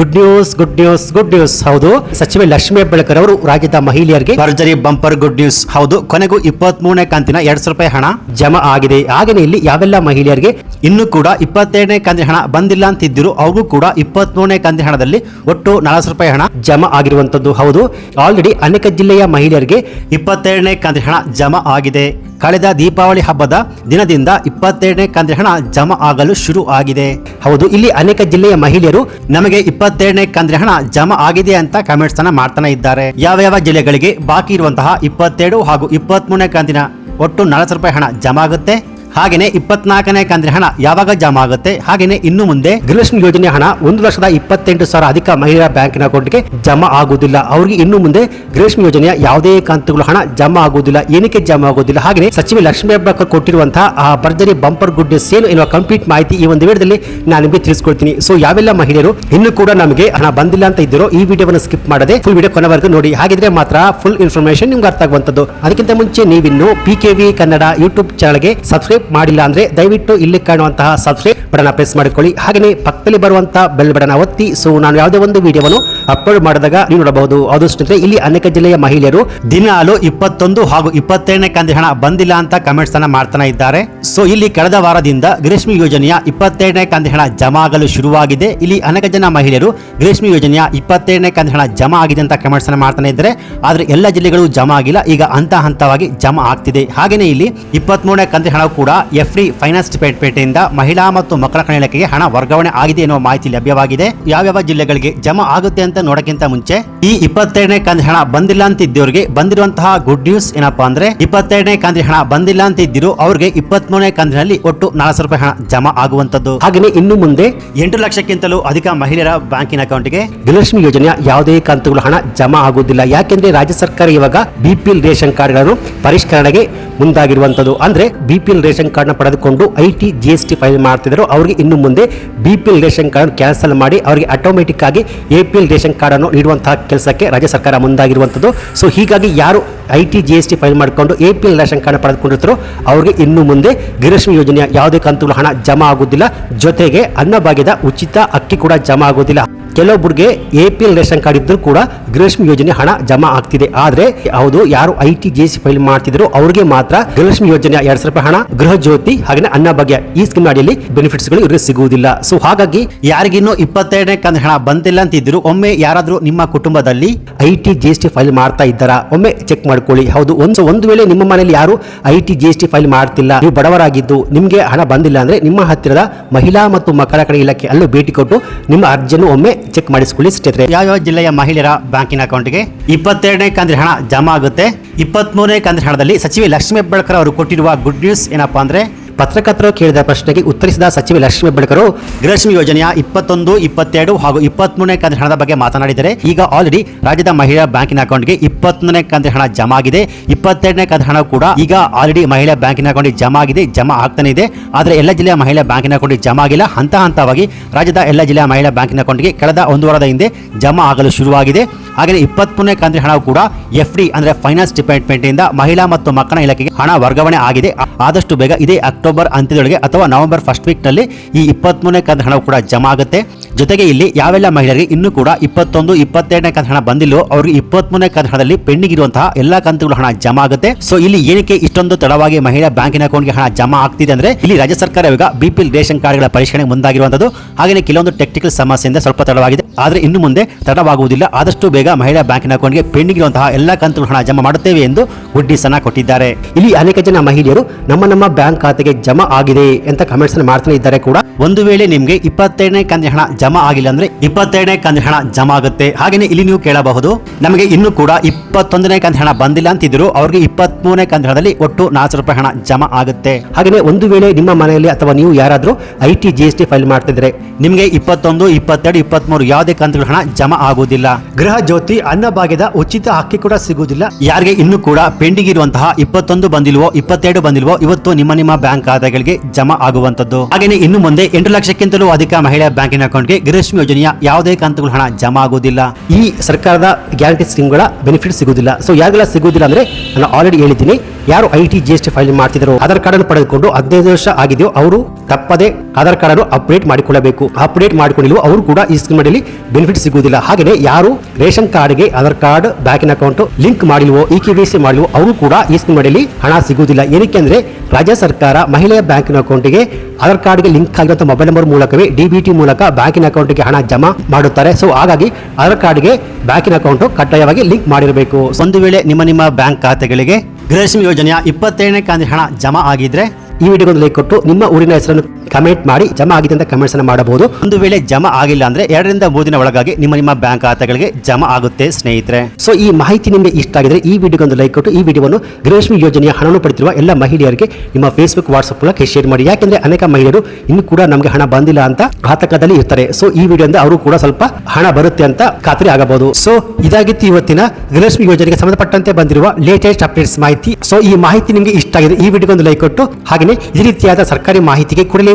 Good news good news good news ಹೌದು, ಸಚಿವೆ ಲಕ್ಷ್ಮೀ ಹೆಬ್ಬಾಳ್ಕರ್ ಅವರು ರಾಜ್ಯದ ಮಹಿಳೆಯರಿಗೆ ಭರ್ಜರಿ ಬಂಪರ್ ಗುಡ್ ನ್ಯೂಸ್ ಹೌದು, ಕೊನೆಗೂ ಇಪ್ಪತ್ತ್ ಮೂರನೇ ಕಂತಿನ ಎರಡ್ ಸಾವಿರ ರೂಪಾಯಿ ಹಣ ಜಮಾ ಆಗಿದೆ. ಹಾಗೆಯೇ ಇಲ್ಲಿ ಯಾವೆಲ್ಲ ಮಹಿಳೆಯರಿಗೆ ಇನ್ನು ಕೂಡ ಇಪ್ಪತ್ತೆರಡನೇ ಕಂತಿನ ಹಣ ಬಂದಿಲ್ಲ ಅಂತಿದ್ದರು ಅವ್ರಿಗೂ ಕೂಡ ಇಪ್ಪತ್ತ್ ಮೂರನೇ ಕಂತಿನ ಹಣದಲ್ಲಿ ಒಟ್ಟು ನಾಲ್ಕು ರೂಪಾಯಿ ಹಣ ಜಮಾ ಆಗಿರುವಂತದ್ದು. ಹೌದು ಆಲ್ರೆಡಿ ಅನೇಕ ಜಿಲ್ಲೆಯ ಮಹಿಳೆಯರಿಗೆ ಇಪ್ಪತ್ತೆರಡನೇ ಕಂತಿನ ಹಣ ಜಮಾ ಆಗಿದೆ. ಕಳೆದ ದೀಪಾವಳಿ ಹಬ್ಬದ ದಿನದಿಂದ ಇಪ್ಪತ್ತೆರಡನೇ ಕಂತಿನ ಹಣ ಜಮಾ ಆಗಲು ಶುರು ಆಗಿದೆ. ಹೌದು, ಇಲ್ಲಿ ಅನೇಕ ಜಿಲ್ಲೆಯ ಮಹಿಳೆಯರು ನಮಗೆ ಇಪ್ಪತ್ತೆರಡನೇ ಕಂತಿನ ಹಣ ಜಮಾ ಆಗಿದೆ ಅಂತ ಕಮೆಂಟ್ಸ್ ಅನ್ನ ಮಾಡ್ತಾನೆ ಇದ್ದಾರೆ. ಯಾವ ಯಾವ ಜಿಲ್ಲೆಗಳಿಗೆ ಬಾಕಿ ಇರುವಂತಹ ಇಪ್ಪತ್ತೆರಡು ಹಾಗೂ ಇಪ್ಪತ್ಮೂರನೇ ಕಂತಿನ ಒಟ್ಟು ನಲವತ್ತು ರೂಪಾಯಿ ಹಣ ಜಮಾ ಆಗುತ್ತೆ? ಹಾಗೇನೆ ಇಪ್ಪತ್ನಾಲ್ಕನೇ ಕಂತಿನ ಹಣ ಯಾವಾಗ ಜಮಾ ಆಗುತ್ತೆ ಹಾಗೇನೆ ಇನ್ನು ಮುಂದೆ ಗೃಹಲಕ್ಷ್ಮಿ ಯೋಜನೆ ಹಣ ಒಂದು ಲಕ್ಷದ ಇಪ್ಪತ್ತೆಂಟು ಸಾವಿರ ಅಧಿಕ ಮಹಿಳಾ ಬ್ಯಾಂಕಿನ ಅಕೌಂಟ್ಗೆ ಜಮಾ ಆಗುವುದಿಲ್ಲ. ಅವರಿಗೆ ಇನ್ನು ಮುಂದೆ ಗೃಹಲಕ್ಷ್ಮಿ ಯೋಜನೆಯ ಯಾವುದೇ ಕಂತುಗಳು ಹಣ ಜಮಾ ಆಗುವುದಿಲ್ಲ, ಏನಕ್ಕೆ ಜಮಾ ಆಗುವುದಿಲ್ಲ. ಹಾಗೆ ಸಚಿವೆ ಲಕ್ಷ್ಮೀ ಹೆಬ್ಬಾಳ್ಕರ್ ಕೊಟ್ಟಿರುವಂತಹ ಆ ಭರ್ಜರಿ ಬಂಪರ್ ಗುಡ್ ಸೇಲ್ ಎನ್ನುವ ಕಂಪ್ಲೀಟ್ ಮಾಹಿತಿ ಈ ಒಂದು ವಿಡಿಯೋದಲ್ಲಿ ನಾನು ನಿಮಗೆ ತಿಳಿಸ್ಕೊಳ್ತೀನಿ ಸೊ ಯಾವೆಲ್ಲ ಮಹಿಳೆಯರು ಇನ್ನು ಕೂಡ ನಮಗೆ ಹಣ ಬಂದಿಲ್ಲ ಅಂತ ಇದ್ದಿರೋ ಈ ವಿಡಿಯೋವನ್ನು ಸ್ಕಿಪ್ ಮಾಡದೆ ಫುಲ್ ವಿಡಿಯೋ ಕೊನೆವರೆಗೂ ನೋಡಿ. ಹಾಗಿದ್ರೆ ಮಾತ್ರ ಫುಲ್ ಇನ್ಫಾರ್ಮೇಶನ್ ನಿಮ್ಗೆ ಅರ್ಥ ಆಗುವಂತದ್ದು ಅದಕ್ಕಿಂತ ಮುಂಚೆ ನೀವಿನ್ನು P K V Kannada YouTube ಚಾನಲ್ಗೆ ಸಬ್ಸ್ಕ್ರೈಬ್ ಮಾಡಿಲ್ಲ ಅಂದ್ರೆ ದಯವಿಟ್ಟು ಇಲ್ಲಿ ಕಾಣುವಂತಹ ಸಬ್ಸ್ಕ್ರೈಬ್ ಬಟನ್ ಪ್ರೆಸ್ ಮಾಡಿಕೊಳ್ಳಿ. ಹಾಗೆಯೇ ಪಕ್ಕದಲ್ಲಿ ಬರುವಂತಹ ಬೆಲ್ ಬಟನ್ ಒತ್ತಿ. ಸೊ ನಾನು ಯಾವುದೇ ಒಂದು ವಿಡಿಯೋವನ್ನು ಅಪ್ಲೋಡ್ ಮಾಡಿದಾಗ ನೀವು ನೋಡಬಹುದು. ಅದು ಸ್ನೇಹಿತರೆ, ಇಲ್ಲಿ ಅನೇಕ ಜಿಲ್ಲೆಯ ಮಹಿಳೆಯರು ದಿನಾಲು ಇಪ್ಪತ್ತೊಂದು ಹಾಗೂ ಇಪ್ಪತ್ತೆರಡನೇ ಕಂದಿ ಹಣ ಬಂದಿಲ್ಲ ಅಂತ ಕಮೆಂಟ್ಸ್ ಅನ್ನ ಮಾಡ್ತಾನೆ ಇದ್ದಾರೆ. ಸೊ ಇಲ್ಲಿ ಕಳೆದ ವಾರದಿಂದ ಗ್ರೀಷ್ಮಿ ಯೋಜನೆಯ ಇಪ್ಪತ್ತೆರಡನೇ ಕಂದಿ ಹಣ ಜಮಾ ಆಗಲು ಶುರುವಾಗಿದೆ. ಇಲ್ಲಿ ಅನೇಕ ಜನ ಮಹಿಳೆಯರು ಗ್ರೀಷ್ಮಿ ಯೋಜನೆಯ ಇಪ್ಪತ್ತೆರಡನೇ ಕಂದಿ ಹಣ ಜಮಾ ಆಗಿದೆ ಅಂತ ಕಮೆಂಟ್ಸ್ ಅನ್ನ ಮಾಡ್ತಾನೆ ಇದ್ದಾರೆ. ಆದ್ರೆ ಎಲ್ಲ ಜಿಲ್ಲೆಗಳು ಜಮಾ ಆಗಿಲ್ಲ. ಈಗ ಹಂತ ಹಂತವಾಗಿ ಜಮಾ ಆಗ್ತಿದೆ. ಹಾಗೇನೇ ಇಲ್ಲಿ ಇಪ್ಪತ್ಮೂರನೇ ಕಂದಿ ಹಣ ಕೂಡ ಎಫ್ರಿ ಫೈನಾನ್ಸ್ ಪೇಟೆಯಿಂದ ಮಹಿಳಾ ಮತ್ತು ಮಕ್ಕಳ ಇಲಾಖೆಗೆ ಹಣ ವರ್ಗಾವಣೆ ಆಗಿದೆ ಎನ್ನುವ ಮಾಹಿತಿ ಲಭ್ಯವಾಗಿದೆ. ಯಾವ್ಯಾವ ಜಿಲ್ಲೆಗಳಿಗೆ ಜಮಾ ಆಗುತ್ತೆ ಅಂತ ನೋಡಕ್ಕಿಂತ ಮುಂಚೆ ಈ ಇಪ್ಪತ್ತೆರಡನೇ ಕಂದ ಹಣ ಬಂದಿಲ್ಲ ಅಂತ ಇದ್ದವ್ರಿಗೆ ಬಂದಿರುವಂತಹ ಗುಡ್ ನ್ಯೂಸ್ ಏನಪ್ಪಾ ಅಂದ್ರೆ ಇಪ್ಪತ್ತೆರಡನೇ ಕಂದ ಹಣ ಬಂದಿಲ್ಲ ಅಂತ ಇದ್ದಿರು ಅವ್ರಿಗೆ ಇಪ್ಪತ್ಮೂರನೇ ಕಂದಿನಲ್ಲಿ ಒಟ್ಟು ನಾಲ್ಕು ರೂಪಾಯಿ ಹಣ ಜಮಾ ಆಗುವಂತದ್ದು ಹಾಗೆಯೇ ಇನ್ನು ಮುಂದೆ ಎಂಟು ಲಕ್ಷಕ್ಕಿಂತಲೂ ಅಧಿಕ ಮಹಿಳೆಯರ ಬ್ಯಾಂಕಿನ ಅಕೌಂಟ್ಗೆ ಗೃಹಲಕ್ಷ್ಮಿ ಯೋಜನೆಯ ಯಾವುದೇ ಕಂತುಗಳು ಹಣ ಜಮಾ ಆಗುವುದಿಲ್ಲ. ಯಾಕೆಂದ್ರೆ ರಾಜ್ಯ ಸರ್ಕಾರ ಇವಾಗ ಬಿಪಿಎಲ್ ರೇಷನ್ ಕಾರ್ಡ್ಗಳನ್ನು ಪರಿಷ್ಕರಣೆಗೆ ಮುಂದಾಗಿರುವಂತದ್ದು ಅಂದ್ರೆ ಬಿಪಿಎಲ್ ರೇಷನ್ ಕಾರ್ಡ್ನ ಪಡೆದುಕೊಂಡು IT GST G S T file ಮಾಡ್ತಿದ್ರು ಅವರಿಗೆ ಇನ್ನು ಮುಂದೆ ಬಿಪಿಎಲ್ ರೇಷನ್ ಕಾರ್ಡ್ ಕ್ಯಾನ್ಸಲ್ ಮಾಡಿ ಅವರಿಗೆ ಆಟೋಮೆಟಿಕ್ ಆಗಿ ಎಪಿಎಲ್ ರೇಷನ್ ಕಾರ್ಡನ್ನು ನೀಡುವಂತಹ ಕೆಲಸಕ್ಕೆ ರಾಜ್ಯ ಸರ್ಕಾರ ಮುಂದಾಗಿರುವಂಥದ್ದು. ಸೊ ಹೀಗಾಗಿ ಯಾರು I T G S T file ಮಾಡಿಕೊಂಡು A P L ration card ಪಡೆದುಕೊಂಡಿರ್ತಾರೋ ಅವರಿಗೆ ಇನ್ನು ಮುಂದೆ ಗೃಹಲಕ್ಷ್ಮಿ ಯೋಜನೆಯ ಯಾವುದೇ ಕಂತುಗಳ ಹಣ ಜಮಾ ಆಗುವುದಿಲ್ಲ. ಜೊತೆಗೆ ಅನ್ನಭಾಗ್ಯದ ಉಚಿತ ಅಕ್ಕಿ ಕೂಡ ಜಮಾ ಆಗುವುದಿಲ್ಲ. ಕೆಲವೊಬ್ಬರಿಗೆ A P L ration card ಇದ್ದರೂ ಕೂಡ ಗೃಹಲಕ್ಷ್ಮಿ ಯೋಜನೆ ಹಣ ಜಮಾ ಆಗ್ತಿದೆ. ಆದ್ರೆ ಹೌದು, ಯಾರು I T, G C file ಮಾಡ್ತಿದ್ರು ಅವರಿಗೆ ಮಾತ್ರ ಗೃಹಲಕ್ಷ್ಮಿ ಯೋಜನೆ ಎರಡ್ ಸಾವಿರ ರೂಪಾಯಿ ಹಣ, ಗೃಹ ಜ್ಯೋತಿ ಹಾಗೆ ಅನ್ನಭಾಗ್ಯ ಈ ಸ್ಕೀಮ್ ಅಡಿಯಲ್ಲಿ ಬೆನಿಫಿಟ್ಸ್ಗಳು ಇವರಿಗೆ ಸಿಗುವುದಿಲ್ಲ. ಸೊ ಹಾಗಾಗಿ ಯಾರಿಗಿನ್ನೂ ಇಪ್ಪತ್ತೆರಡನೇ ಕಂತ ಹಣ ಬಂದಿಲ್ಲ ಅಂತಿದ್ರು ಒಮ್ಮೆ ಯಾರಾದ್ರೂ ನಿಮ್ಮ ಕುಟುಂಬದಲ್ಲಿ I T, G S T file ಮಾಡ್ತಾ ಇದ್ದಾರಾ? ಒಮ್ಮೆ ಚೆಕ್ ಮಾಡ್ಕೊಳ್ಳಿ. ಹೌದು, ಒಂದು ಒಂದು ವೇಳೆ ನಿಮ್ಮ ಮನೆಯಲ್ಲಿ ಯಾರು I T, G S T file ಮಾಡ್ತಿಲ್ಲ, ನೀವು ಬಡವರಾಗಿದ್ದು, ನಿಮಗೆ ಹಣ ಬಂದಿಲ್ಲ ಅಂದ್ರೆ ನಿಮ್ಮ ಹತ್ತಿರದ ಮಹಿಳಾ ಮತ್ತು ಮಕ್ಕಳ ಕಡೆ ಇಲಾಖೆ ಅಲ್ಲೂ ಭೇಟಿ ಕೊಟ್ಟು ನಿಮ್ಮ ಅರ್ಜಿಯನ್ನು ಒಮ್ಮೆ ಚೆಕ್ ಮಾಡಿಸ್ಕೊಳ್ಳಿ ಸ್ನೇಹಿತರೆ. ಯಾವ ಜಿಲ್ಲೆಯ ಮಹಿಳೆಯರ ಬ್ಯಾಂಕಿನ ಅಕೌಂಟ್ಗೆ. ಇಪ್ಪತ್ತೆರಡನೇ ಕಂತಿನ ಹಣ ಜಮಾ ಆಗುತ್ತೆ. ಇಪ್ಪತ್ಮೂರನೇ ಕಂತಿನ ಹಣದಲ್ಲಿ ಸಚಿವೆ ಲಕ್ಷ್ಮೀ ಹೆಬ್ಬಾಳ್ಕರ್ ಅವರು ಕೊಟ್ಟಿರುವ ಗುಡ್ ನ್ಯೂಸ್ ಏನಪ್ಪಾ ಅಂದ್ರೆ ಪತ್ರಕರ್ತರು ಕೇಳಿದ ಪ್ರಶ್ನೆಗೆ ಉತ್ತರಿಸಿದ ಸಚಿವ ಲಕ್ಷ್ಮೀ ಹೆಬ್ಬಾಳ್ಕರ್ ಗೃಹಲಕ್ಷ್ಮಿ ಯೋಜನೆಯ ಇಪ್ಪತ್ತೊಂದು, ಇಪ್ಪತ್ತೆರಡು ಹಾಗೂ ಇಪ್ಪತ್ಮೂರನೇ ಕಂತಿನ ಹಣದ ಬಗ್ಗೆ ಮಾತನಾಡಿದರೆ ಈಗ ಆಲ್ರೆಡಿ ರಾಜ್ಯದ ಮಹಿಳಾ ಬ್ಯಾಂಕಿನ ಅಕೌಂಟ್ಗೆ ಇಪ್ಪತ್ತೊಂದನೇ ಕಂತಿನ ಹಣ ಜಮಾ ಆಗಿದೆ. ಇಪ್ಪತ್ತೆರಡನೇ ಕಂತಿನ ಹಣ ಕೂಡ ಈಗ ಆಲ್ರೆಡಿ ಮಹಿಳಾ ಬ್ಯಾಂಕಿನ ಅಕೌಂಟ್ಗೆ ಜಮಾ ಆಗಿದೆ, ಜಮಾ ಆಗ್ತಾನೆ ಇದೆ. ಆದರೆ ಎಲ್ಲ ಜಿಲ್ಲೆಯ ಮಹಿಳಾ ಬ್ಯಾಂಕಿನ ಅಕೌಂಟ್ಗೆ ಜಮಾ ಆಗಿಲ್ಲ. ಹಂತ ಹಂತವಾಗಿ ರಾಜ್ಯದ ಎಲ್ಲ ಜಿಲ್ಲೆಯ ಮಹಿಳಾ ಬ್ಯಾಂಕಿನ ಅಕೌಂಟ್ಗೆ ಕಳೆದ ಒಂದು ವಾರದ ಹಿಂದೆ ಜಮಾ ಆಗಲು ಶುರುವಾಗಿದೆ. ಹಾಗೆ ಇಪ್ಪತ್ಮೂರನೇ ಕಂತಿನ ಹಣ ಕೂಡ ಎಫ್ ಡಿ ಅಂದ್ರೆ ಫೈನಾನ್ಸ್ ಡಿಪಾರ್ಟ್ಮೆಂಟ್ ಇಂದ ಮಹಿಳಾ ಮತ್ತು ಮಕ್ಕಳ ಇಲಾಖೆಗೆ ಹಣ ವರ್ಗಾವಣೆ ಆಗಿದೆ. ಆದಷ್ಟು ಬೇಗ ಇದೇ ಅಕ್ಟೋಬರ್ ಅಂತ್ಯದೊಳಗೆ ಅಥವಾ ನವೆಂಬರ್ ಫಸ್ಟ್ ವೀಕ್ನಲ್ಲಿ ಈ ಇಪ್ಪತ್ಮೂರನೇ ಕಂತ ಹಣ ಕೂಡ ಜಮಾ ಆಗುತ್ತೆ. ಜೊತೆಗೆ ಇಲ್ಲಿ ಯಾವೆಲ್ಲ ಮಹಿಳೆಯರಿಗೆ ಇನ್ನೂ ಕೂಡ ಇಪ್ಪತ್ತೊಂದು ಇಪ್ಪತ್ತೆರಡನೇ ಕಂತ ಹಣ ಬಂದಿಲ್ಲೋ ಅವ್ರಿಗೆ ಇಪ್ಪತ್ಮೂರನೇ ಕಂತ ಹಣದಲ್ಲಿ ಪೆಂಡಿಂಗ್ ಇರುವಂತಹ ಎಲ್ಲಾ ಕಂತುಗಳು ಹಣ ಜಮಾ ಆಗುತ್ತೆ. ಸೊ ಇಲ್ಲಿ ಏನಕ್ಕೆ ಇಷ್ಟೊಂದು ತಡವಾಗಿ ಮಹಿಳಾ ಬ್ಯಾಂಕಿನ ಅಕೌಂಟ್ಗೆ ಹಣ ಜಮಾ ಆಗ್ತಿದೆ ಅಂದ್ರೆ ಇಲ್ಲಿ ರಾಜ್ಯ ಸರ್ಕಾರ ಇವಾಗ ಬಿಪಿಎಲ್ ರೇಷನ್ ಕಾರ್ಡ್ಗಳ ಪರಿಷ್ಕರಣೆ ಮುಂದಾಗಿರುವಂತದ್ದು. ಹಾಗೆ ಕೆಲವೊಂದು ಟೆಕ್ನಿಕಲ್ ಸಮಸ್ಯೆಯಿಂದ ಸ್ವಲ್ಪ ತಡವಾಗಿದೆ ಆದರೆ ಇನ್ನು ಮುಂದೆ ತಡವಾಗುವುದಿಲ್ಲ. ಆದಷ್ಟು ಬೇಗ ಮಹಿಳಾ ಬ್ಯಾಂಕಿನ ಅಕೌಂಟ್ಗೆ ಪೆಂಡಿಂಗ್ ಇರುವಂತಹ ಎಲ್ಲಾ ಕಂತುಗಳ ಹಣ ಜಮಾ ಮಾಡುತ್ತೇವೆ ಎಂದು ಗುಡ್ಡಿಸನ್ನ ಕೊಟ್ಟಿದ್ದಾರೆ. ಇಲ್ಲಿ ಅನೇಕ ಜನ ಮಹಿಳೆಯರು ನಮ್ಮ ನಮ್ಮ ಬ್ಯಾಂಕ್ ಖಾತೆಗೆ ಜಮಾ ಆಗಿದೆ ಅಂತ ಕಮೆಂಟ್ಸ್ ಮಾಡ್ತಾನೆ ಇದ್ದಾರೆ ಕೂಡ. ಒಂದು ವೇಳೆ ನಿಮಗೆ ಇಪ್ಪತ್ತೆರಡನೇ ಕಂತಿನ ಹಣ ಜಮಾ ಆಗಿಲ್ಲ ಅಂದ್ರೆ ಇಪ್ಪತ್ತೆರಡನೇ ಕಂತಿನ ಹಣ ಜಮಾ ಆಗುತ್ತೆ. ಹಾಗೆಯೇ ಇಲ್ಲಿ ನೀವು ಕೇಳಬಹುದು, ನಮಗೆ ಇನ್ನು ಕೂಡ ಇಪ್ಪತ್ತೊಂದನೇ ಕಂತಿನ ಹಣ ಬಂದಿಲ್ಲ ಅಂತಿದ್ರು ಅವ್ರಿಗೆ ಇಪ್ಪತ್ಮೂರನೇ ಕಂತಿನ ಹಣದಲ್ಲಿ ಒಟ್ಟು ನಾಲ್ಕು ರೂಪಾಯಿ ಹಣ ಜಮಾ ಆಗುತ್ತೆ. ಹಾಗೆಯೇ ಒಂದು ವೇಳೆ ನಿಮ್ಮ ಮನೆಯಲ್ಲಿ ಅಥವಾ ನೀವು ಯಾರಾದರೂ ಐ ಟಿ ಟಿ ಫೈಲ್ ಮಾಡ್ತಿದ್ರೆ ನಿಮಗೆ ಇಪ್ಪತ್ತೊಂದು, ಇಪ್ಪತ್ತೆರಡು, ಇಪ್ಪತ್ಮೂರು ಯಾವುದೇ ಕಂತುಗಳ ಹಣ ಜಮಾ ಆಗುವುದಿಲ್ಲ. ಗೃಹ ಜ್ಯೋತಿ ಅನ್ನಭಾಗ್ಯದ ಉಚಿತ ಅಕ್ಕಿ ಕೂಡ ಸಿಗುವುದಿಲ್ಲ. ಯಾರಿಗೆ ಇನ್ನೂ ಕೂಡ ಪೆಂಡಿಂಗ್ ಇರುವಂತಹ ಇಪ್ಪತ್ತೊಂದು ಬಂದಿಲ್ವೋ, ಇಪ್ಪತ್ತೆರಡು ಬಂದಿಲ್ವೋ, ಇವತ್ತು ನಿಮ್ಮ ನಿಮ್ಮ ಬ್ಯಾಂಕ್ ಖಾತೆಗಳಿಗೆ ಜಮಾ ಆಗುವಂತದ್ದು ಹಾಗೆಯೇ ಇನ್ನು ಮುಂದೆ ಎಂಟು ಲಕ್ಷಕ್ಕಿಂತಲೂ ಅಧಿಕ ಮಹಿಳಾ ಬ್ಯಾಂಕಿನ ಅಕೌಂಟ್ಗೆ ಗೃಹಲಕ್ಷ್ಮಿ ಯೋಜನೆಯ ಯಾವುದೇ ಕಂತುಗಳ ಹಣ ಜಮಾ ಆಗುವುದಿಲ್ಲ. ಈ ಸರ್ಕಾರದ ಗ್ಯಾರಂಟಿ ಸ್ಕೀಮ್ಗಳ ಬೆನಿಫಿಟ್ ಸಿಗುವುದಿಲ್ಲ. ಸೊ ಯಾರಿಗೆಲ್ಲ ಸಿಗುವುದಿಲ್ಲ ಅಂದ್ರೆ ನಾನು ಆಲ್ರೆಡಿ ಹೇಳಿದ್ದೀನಿ. ಯಾರು I T G T file ಮಾಡ್ತಿದ್ರು ಆಧಾರ್ ಕಾರ್ಡ್ ಅನ್ನು ಪಡೆದುಕೊಂಡು ಹದಿನೈದು ವರ್ಷ ಆಗಿದೆಯೋ ಅವರು ತಪ್ಪದೆ ಆಧಾರ್ ಕಾರ್ಡ್ ಅನ್ನು ಅಪ್ಡೇಟ್ ಮಾಡಿಕೊಳ್ಳಬೇಕು. ಅಪ್ಡೇಟ್ ಮಾಡಿಕೊಂಡಿಲ್ಲ ಅವರು ಕೂಡ ಈ ಸ್ಕೀಮ್ ಅಡಿಯಲ್ಲಿ ಬೆನಿಫಿಟ್ ಸಿಗುವುದಿಲ್ಲ. ಹಾಗೆಯೇ ಯಾರು ರೇಷನ್ ಕಾರ್ಡ್ಗೆ ಆಧಾರ್ ಕಾರ್ಡ್ ಬ್ಯಾಂಕಿನ ಅಕೌಂಟ್ ಲಿಂಕ್ ಮಾಡಿಲ್ವೋ ಇ ಕೆ ಸಿ ಮಾಡಿಲ್ವೋ, ಅವರು ಕೂಡ ಈ ಸ್ಕೀಮ್ ಅಡಿಯಲ್ಲಿ ಹಣ ಸಿಗುವುದಿಲ್ಲ. ಏನಕ್ಕೆ ಅಂದ್ರೆ ರಾಜ್ಯ ಸರ್ಕಾರ ಮಹಿಳೆಯ ಬ್ಯಾಂಕಿನ ಅಕೌಂಟ್ಗೆ ಆಧಾರ್ ಕಾರ್ಡ್ಗೆ ಲಿಂಕ್ ಆಗಿರುವಂತಹ ಮೊಬೈಲ್ ನಂಬರ್ ಮೂಲಕವೇ ಡಿಬಿಟಿ ಮೂಲಕ ಬ್ಯಾಂಕಿನ ಅಕೌಂಟ್ಗೆ ಹಣ ಜಮಾ ಮಾಡುತ್ತಾರೆ. ಸೊ ಹಾಗಾಗಿ ಆಧಾರ್ ಕಾರ್ಡ್ಗೆ ಬ್ಯಾಂಕಿನ ಅಕೌಂಟ್ ಕಡ್ಡಾಯವಾಗಿ ಲಿಂಕ್ ಮಾಡಿರಬೇಕು. ಒಂದು ವೇಳೆ ನಿಮ್ಮ ನಿಮ್ಮ ಬ್ಯಾಂಕ್ ಖಾತೆಗಳಿಗೆ ಗೃಹಲಕ್ಷ್ಮಿ ಯೋಜನೆಯ ಇಪ್ಪತ್ತೇಳನೇ ಕಾಂದಿ ಹಣ ಜಮಾ ಆಗಿದ್ರೆ ಈ ವಿಡಿಯೋಗೊಂದು ಲೈಕ್ ಕೊಟ್ಟು ನಿಮ್ಮ ಊರಿನ ಹೆಸರನ್ನು ಕಮೆಂಟ್ ಮಾಡಿ, ಜಮಾ ಆಗಿದೆ ಅಂತ ಕಮೆಂಟ್ಸ್ ಅನ್ನು ಮಾಡಬಹುದು. ಒಂದು ವೇಳೆ ಜಮಾ ಆಗಿಲ್ಲ ಅಂದ್ರೆ ಎರಡರಿಂದ ಮೂರು ದಿನ ಒಳಗಾಗಿ ನಿಮ್ಮ ನಿಮ್ಮ ಬ್ಯಾಂಕ್ ಖಾತೆಗಳಿಗೆ ಜಮಾ ಆಗುತ್ತೆ, ಸ್ನೇಹಿತರೆ. ಸೊ ಈ ಮಾಹಿತಿ ನಿಮಗೆ ಇಷ್ಟ ಆಗಿದ್ರೆ ಈ ವಿಡಿಯೋಗೊಂದು ಲೈಕ್ ಕೊಟ್ಟು, ಈ ವಿಡಿಯೋವನ್ನು ಗೃಹಲಕ್ಷ್ಮಿ ಯೋಜನೆಯ ಹಣವನ್ನು ಪಡೆದಿರುವ ಎಲ್ಲ ಮಹಿಳೆಯರಿಗೆ ನಿಮ್ಮ ಫೇಸ್ಬುಕ್ ವಾಟ್ಸ್ಆಪ್ ಮೂಲಕ ಶೇರ್ ಮಾಡಿ. ಯಾಕೆಂದ್ರೆ ಅನೇಕ ಮಹಿಳೆಯರು ಇನ್ನು ಕೂಡ ನಮಗೆ ಹಣ ಬಂದಿಲ್ಲ ಅಂತ ಆತಂಕದಲ್ಲಿ ಇರ್ತಾರೆ. ಸೊ ಈ ವಿಡಿಯೋದಿಂದ ಅವರು ಕೂಡ ಸ್ವಲ್ಪ ಹಣ ಬರುತ್ತೆ ಅಂತ ಖಾತ್ರಿ ಆಗಬಹುದು. ಸೊ ಇದಾಗಿತ್ತು ಇವತ್ತಿನ ಗೃಹಲಕ್ಷ್ಮಿ ಯೋಜನೆಗೆ ಸಂಬಂಧಪಟ್ಟಂತೆ ಬಂದಿರುವ ಲೇಟೆಸ್ಟ್ ಅಪ್ಡೇಟ್ಸ್ ಮಾಹಿತಿ. ಸೊ ಈ ಮಾಹಿತಿ ನಿಮಗೆ ಇಷ್ಟ ಆಗಿದೆ ಈ ವಿಡಿಯೋಗೊಂದು ಲೈಕ್ ಕೊಟ್ಟು ಹಾಗೆಯೇ ಈ ರೀತಿಯಾದ ಸರ್ಕಾರಿ ಮಾಹಿತಿಗೆ ಕೂಡಲೇ